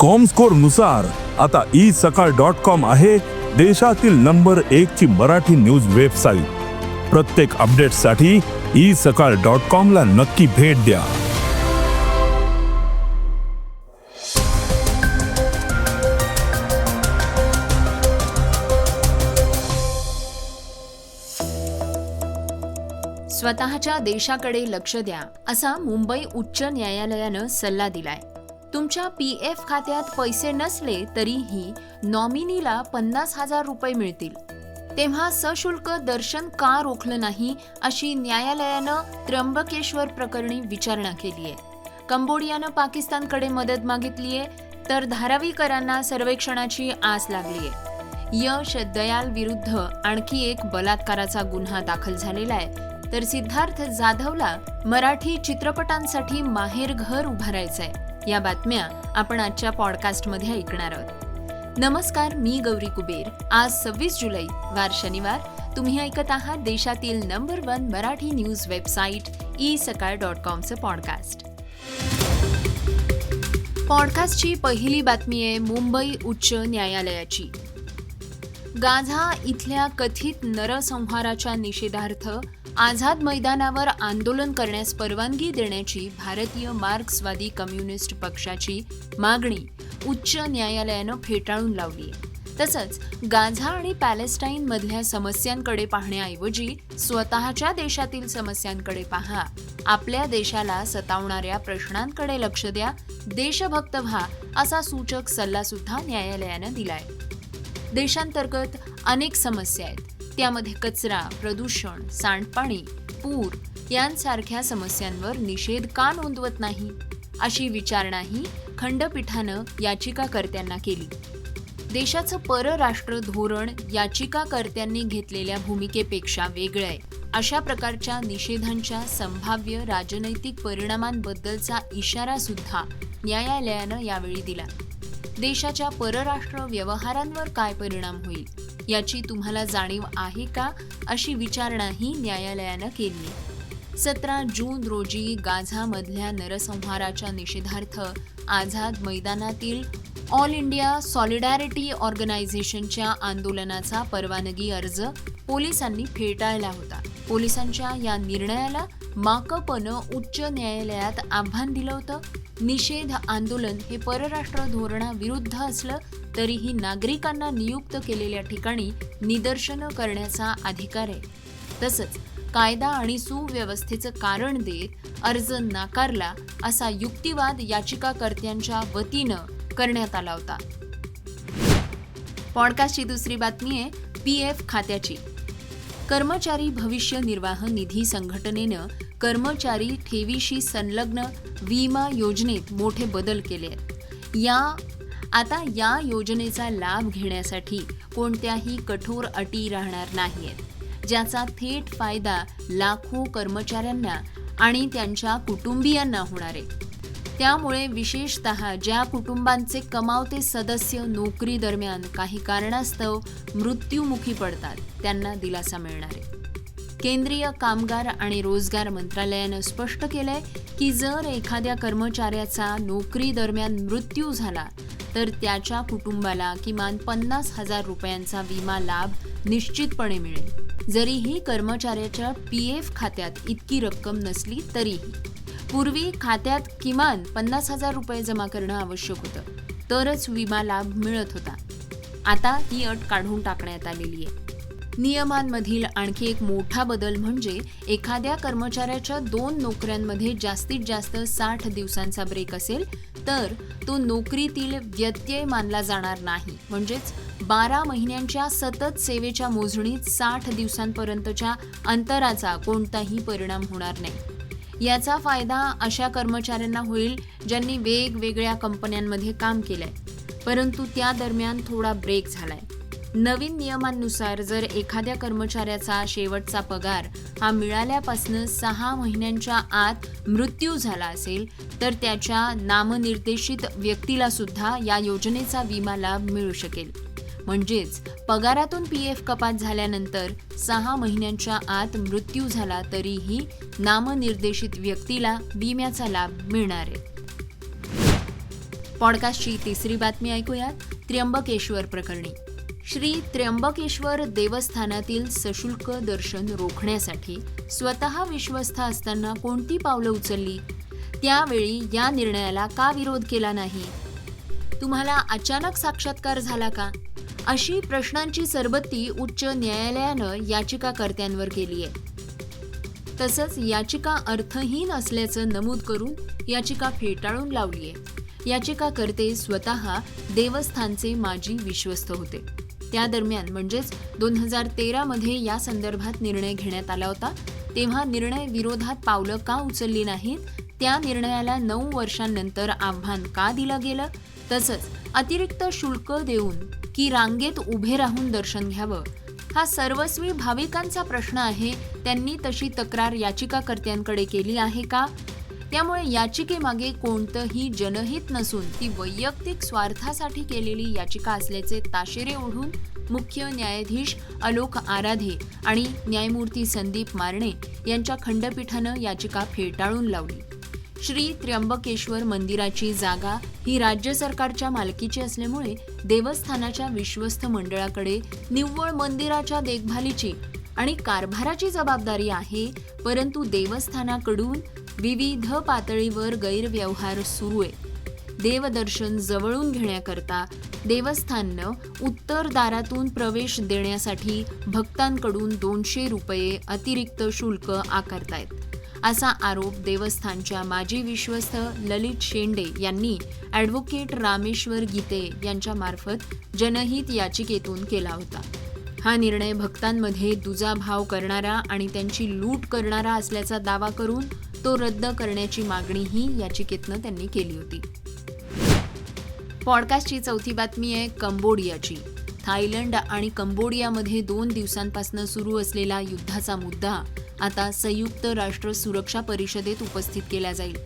कॉमस्कोरनुसार आता E Sakal dot com आहे देशातील नंबर एक ची मराठी न्यूज वेबसाईट प्रत्येक अपडेटसाठी ई सकाळ डॉट कॉम ला नक्की भेट द्या. स्वतःच्या देशाकडे लक्ष द्या असा मुंबई उच्च न्यायालयानं सल्ला दिलाय. तुमच्या पी एफ खात्यात पैसे नसले तरीही नॉमिनीला पन्नास हजार रुपये मिळतील. तेव्हा सशुल्क दर्शन का रोखलं नाही अशी न्यायालयानं त्र्यंबकेश्वर प्रकरणी विचारणा केली आहे कंबोडियानं पाकिस्तानकडे मदत मागितलीये तर धारावीकरांना सर्वेक्षणाची आस लागलीय. यश दयाल विरुद्ध आणखी एक बलात्काराचा गुन्हा दाखल झालेला आहे. तर सिद्धार्थ जाधवला मराठी चित्रपटांसाठी माहेर घर उभारायचंय. या बातम्या आपण आजच्या पॉडकास्टमध्ये ऐकणार आहोत. नमस्कार मी गौरी कुबेर. आज सव्वीस जुलै वार शनिवार. तुम्ही ऐकत आहात देशातील number one Marathi news website E Sakal dot कॉमचं podcast पॉडकास्टची पहिली बातमी आहे मुंबई उच्च न्यायालयाची. गाझा इथल्या कथित नरसंहाराच्या निषेधार्थ आझाद मैदानावर आंदोलन करण्यास परवानगी देण्याची भारतीय मार्क्सवादी कम्युनिस्ट पक्षाची मागणी उच्च न्यायालयानं फेटाळून लावली तसंच गाझा आणि पॅलेस्टाईन मधल्या समस्यांकडे पाहण्याऐवजी स्वतःच्या देशातील समस्यांकडे पहा. आपल्या देशाला सतावणाऱ्या प्रश्नांकडे लक्ष द्या. देशभक्त व्हा असा सूचक सल्ला सुद्धा न्यायालयानं दिलाय. देशांतर्गत अनेक समस्या आहेत. त्यामध्ये कचरा प्रदूषण सांडपाणी पूर यांसारख्या समस्यांवर निषेध का नोंदवत नाही? अशी विचारणाही खंडपीठानं याचिकाकर्त्यांना केली. देशाचं परराष्ट्र धोरण याचिकाकर्त्यांनी घेतलेल्या भूमिकेपेक्षा वेगळं आहे. अशा प्रकारच्या निषेधांच्या संभाव्य राजनैतिक परिणामांबद्दलचा इशारा सुद्धा न्यायालयानं यावेळी दिला. देशाच्या परराष्ट्र व्यवहारांवर काय परिणाम होईल याची तुम्हाला जाणीव आहे का अशी विचारणाही न्यायालयानं केली. सतरा जून रोजी गाझामधल्या नरसंहाराच्या निषेधार्थ आझाद मैदानातील ऑल इंडिया सॉलिडॅरिटी ऑर्गनायझेशनच्या आंदोलनाचा परवानगी अर्ज पोलिसांनी फेटाळला होता. पोलिसांच्या या निर्णयाला माकपनं उच्च न्यायालयात आव्हान दिलं होतं. निषेध आंदोलन हे परराष्ट्र धोरणाविरुद्ध असलं तरीही नागरिकांना नियुक्त केलेल्या ठिकाणी निदर्शनं करण्याचा अधिकार आहे. तसंच कायदा आणि सुव्यवस्थेचं कारण देत अर्ज नाकारला असा युक्तिवाद याचिकाकर्त्यांच्या वतीनं करण्यात आला होता. पॉडकास्टची दुसरी बातमी आहे पी एफ खात्याची. कर्मचारी भविष्य निर्वाह निधी संघटनेनं कर्मचारी ठेवीशी संलग्न विमा योजनेत मोठे बदल केले आहेत. या आता या योजनेचा लाभ घेण्यासाठी कोणत्याही कठोर अटी राहणार नाहीत ज्याचा थेट फायदा लाखो कर्मचाऱ्यांना आणि त्यांच्या कुटुंबियांना होणार आहे. त्यामुळे विशेषत ज्या कुटुंबांचे कमावते सदस्य नोकरी दरम्यान काही कारणास्तव मृत्यूमुखी पडतात त्यांना दिलासा मिळणार आहे. केंद्रीय कामगार आणि रोजगार मंत्रालयानं स्पष्ट केलंय की जर एखाद्या कर्मचाऱ्याचा नोकरी दरम्यान मृत्यू झाला तर त्याच्या कुटुंबाला किमान पन्नास हजार रुपयांचा विमा लाभ निश्चितपणे मिळेल. जरीही कर्मचाऱ्याच्या पी एफ खात्यात इतकी रक्कम नसली तरीही. पूर्वी खात्यात किमान पन्नास हजार रुपये जमा करणं आवश्यक होतं. तरच विमा लाभ मिळत होता. आता ही अट काढून टाकण्यात आलेली आहे. नियमांमधील आणखी एक मोठा बदल म्हणजे एखाद्या कर्मचाऱ्याच्या दोन नोकऱ्यांमध्ये जास्तीत जास्त साठ दिवसांचा ब्रेक असेल तर तो नोकरीतील व्यत्यय मानला जाणार नाही. म्हणजेच बारा महिन्यांच्या सतत सेवेच्या मोजणीत साठ दिवसांपर्यंतच्या अंतराचा कोणताही परिणाम होणार नाही. याचा फायदा अशा कर्मचाऱ्यांना होईल ज्यांनी वेगवेगळ्या कंपन्यांमध्ये काम केलंय. परंतु त्या दरम्यान थोडा ब्रेक झालाय. नवीन नियमांनुसार जर एखाद्या कर्मचाऱ्याचा शेवटचा पगार हा मिळाल्यापासून सहा महिन्यांच्या आत मृत्यू झाला असेल तर त्याच्या नामनिर्देशित व्यक्तीला सुद्धा या योजनेचा विमा लाभ मिळू शकेल. म्हणजेच पगारातून पी एफ कपात झाल्यानंतर सहा महिन्यांच्या आत मृत्यू झाला तरीही नामनिर्देशित व्यक्तीला विम्याचा लाभ मिळणार आहे. पॉडकास्टची तिसरी बातमी ऐकूयात. त्र्यंबकेश्वर प्रकरणी. श्री त्र्यंबकेश्वर देवस्थानातील सशुल्क दर्शन रोखण्यासाठी स्वतः विश्वस्त असताना कोणती पावलं उचलली? त्यावेळी या निर्णयाला का विरोध केला नाही? तुम्हाला अचानक साक्षात्कार झाला का? अशी प्रश्नांची सरबत्ती उच्च न्यायालयानं याचिकाकर्त्यांवर केली आहे. तसंच याचिका अर्थहीन असल्याचं नमूद करून याचिका फेटाळून लावली आहे. याचिकाकर्ते स्वतः देवस्थानचे माजी विश्वस्त होते. त्या दरम्यान म्हणजेच दोन हजार तेरामध्ये या संदर्भात निर्णय घेण्यात आला होता. तेव्हा निर्णय विरोधात पावलं का उचलली नाहीत? त्या निर्णयाला नऊ वर्षांनंतर आव्हान का दिलं गेलं? तसंच अतिरिक्त शुल्क देऊन की रांगेत उभे राहून दर्शन घ्यावं? हा सर्वस्वी भाविकांचा प्रश्न आहे. त्यांनी तशी तक्रार याचिकाकर्त्यांकडे केली आहे का? त्यामुळे याचिकेमागे कोणतंही जनहित नसून ती वैयक्तिक स्वार्थासाठी केलेली याचिका असल्याचे ताशेरे ओढून मुख्य न्यायाधीश अलोक आराधे आणि न्यायमूर्ती संदीप मारणे यांच्या खंडपीठानं याचिका फेटाळून लावली. श्री त्र्यंबकेश्वर मंदिराची जागा ही राज्य सरकारच्या मालकीची असल्यामुळे देवस्थानाच्या विश्वस्त मंडळाकडे निव्वळ मंदिराच्या देखभालीची आणि कारभाराची जबाबदारी आहे परंतु देवस्थानाकडून विविध पातळीवर गैरव्यवहार सुरू आहे. देवदर्शन जवळून घेण्याकरता देवस्थाननं उत्तरदारातून प्रवेश देण्यासाठी भक्तांकडून दोनशे रुपये अतिरिक्त शुल्क आकारतायत. असा आरोप देवस्थानच्या माजी विश्वस्त ललित शेंडे यांनी ॲडव्होकेट रामेश्वर गीते यांच्या मार्फत जनहित याचिकेतून केला होता. हा निर्णय भक्तांमध्ये दुजाभाव करणारा आणि त्यांची लूट करणारा असल्याचा दावा करून तो रद्द करण्याची मागणीही याचिकेतनं त्यांनी केली होती. पॉडकास्टची चौथी बातमी आहे कंबोडियाची. थायलंड आणि कंबोडियामध्ये दोन दिवसांपासून सुरू असलेला युद्धाचा मुद्दा आता संयुक्त राष्ट्र सुरक्षा परिषदेत उपस्थित केला जाईल.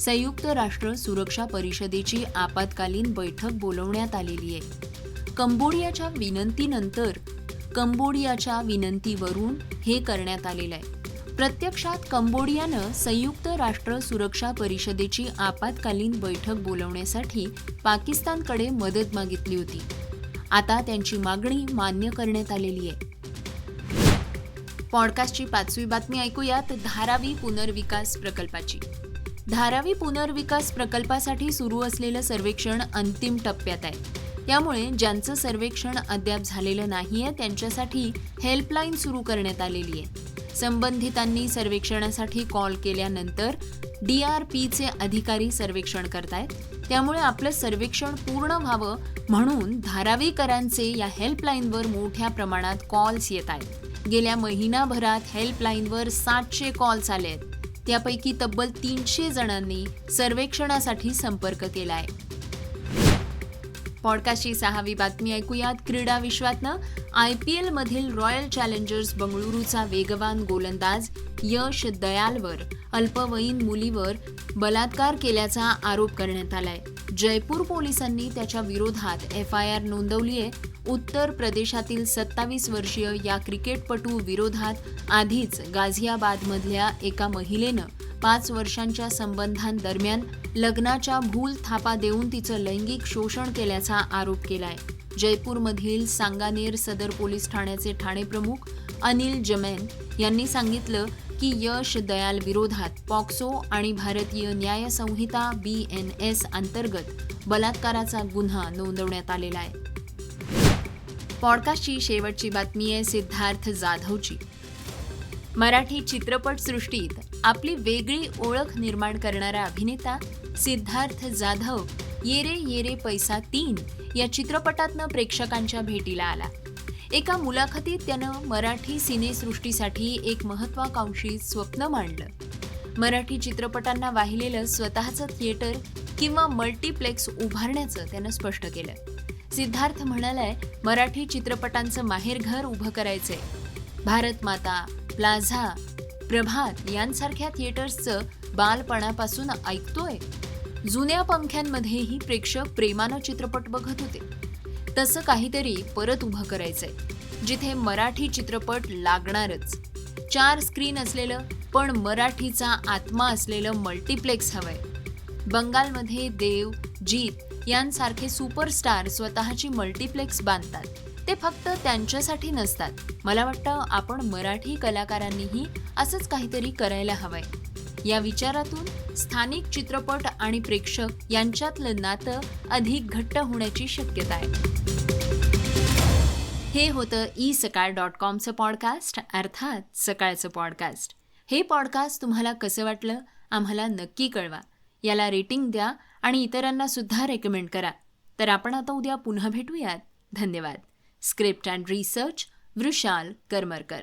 संयुक्त राष्ट्र सुरक्षा परिषदेची आपत्कालीन बैठक बोलवण्यात आलेली आहे. कंबोडियाच्या विनंतीनंतर कंबोडियाच्या विनंतीवरून हे करण्यात आलेलं आहे. प्रत्यक्षात कंबोडियानं संयुक्त राष्ट्र सुरक्षा परिषदेची आपत्कालीन बैठक बोलवण्यासाठी पाकिस्तानकडे मदत मागितली होती. आता त्यांची मागणी मान्य करण्यात आलेली आहे. पॉडकास्टची पाचवी बातमी ऐकूयात धारावी पुनर्विकास प्रकल्पाची. धारावी पुनर्विकास प्रकल्पासाठी सुरू असलेलं सर्वेक्षण अंतिम टप्प्यात आहे. त्यामुळे ज्यांचं सर्वेक्षण अद्याप झालेलं नाहीये त्यांच्यासाठी हेल्पलाईन सुरू करण्यात आलेली आहे. संबंधितांनी सर्वेक्षणासाठी कॉल केल्यानंतर डी आर पीचे अधिकारी सर्वेक्षण करतायत. त्यामुळे आपलं सर्वेक्षण पूर्ण व्हावं म्हणून धारावीकरांचे या हेल्पलाईनवर मोठ्या प्रमाणात कॉल्स येत आहेत गेल्या महिनाभरात हेल्पलाईनवर सातशे कॉल्स आले आहेत त्यापैकी तब्बल तीनशे जणांनी सर्वेक्षणासाठी संपर्क केला आहे पॉडकास्टची सहावी बातमी ऐकूयात क्रीडा विश्वातनं. आय पी एलमधील रॉयल चॅलेंजर्स बंगळुरूचा वेगवान गोलंदाज यश दयालवर अल्पवयीन मुलीवर बलात्कार केल्याचा आरोप करण्यात आलाय. जयपूर पोलिसांनी त्याच्या विरोधात एफ आय आर नोंदवली आहे उत्तर प्रदेशातील सत्तावीस वर्षीय या क्रिकेटपटू विरोधात आधीच गाझियाबादमधल्या एका महिलेनं पाच वर्षांच्या संबंधांदरम्यान लग्नाच्या भूल थापा देऊन तिचं लैंगिक शोषण केल्याचा आरोप केलाय. जयपूरमधील सांगानेर सदर पोलीस ठाण्याचे ठाणे प्रमुख अनिल जमैन यांनी सांगितलं की यश दयाल विरोधात पॉक्सो आणि भारतीय न्यायसंहिता बी एन एस अंतर्गत बलात्काराचा गुन्हा नोंदवण्यात आलेला आहे. पॉडकास्टची शेवटची बातमी आहे सिद्धार्थ जाधवची. मराठी चित्रपटसृष्टीत आपली वेगळी ओळख निर्माण करणारा अभिनेता सिद्धार्थ जाधव येरे येरे पैसा तीन या चित्रपटातनं प्रेक्षकांच्या भेटीला आला. एका मुलाखतीत त्यानं मराठी सिनेसृष्टीसाठी एक महत्वाकांक्षी स्वप्न मांडलं. मराठी चित्रपटांना वाहिलेलं स्वतःचं थिएटर किंवा मल्टीप्लेक्स उभारण्याचं त्यानं स्पष्ट केलं. सिद्धार्थ म्हणालाय मराठी चित्रपटांचं माहेरघर उभं करायचंय. भारत माता प्लाझा प्रभात यांसारख्या थिएटर्सचं बालपणापासून ऐकतोय. जुन्या पंख्यांमध्येही प्रेक्षक प्रेमानं चित्रपट बघत होते. तसं काहीतरी परत उभं करायचंय जिथे मराठी चित्रपट लागणारच. चार स्क्रीन असलेलं पण मराठीचा आत्मा असलेलं मल्टिप्लेक्स हवंय. बंगालमध्ये देव जीत यांसारखे सुपरस्टार स्वतःची मल्टिप्लेक्स बांधतात. ते फक्त त्यांच्यासाठी नसतात. मला वाटतं आपण मराठी कलाकारांनीही असंच काहीतरी करायला हवंय. या विचारातून स्थानिक चित्रपट आणि प्रेक्षक यांच्यातलं नातं अधिक घट्ट होण्याची शक्यता आहे. हे होतं ई सकाळ डॉट कॉमचं पॉडकास्ट अर्थात सकाळचं पॉडकास्ट. हे पॉडकास्ट तुम्हाला कसं वाटलं? आम्हाला नक्की कळवा. याला रेटिंग द्या आणि इतरांना सुद्धा रेकमेंड करा. तर आपण आता उद्या पुन्हा भेटूयात. धन्यवाद. Script and research Vrushal Karmarkar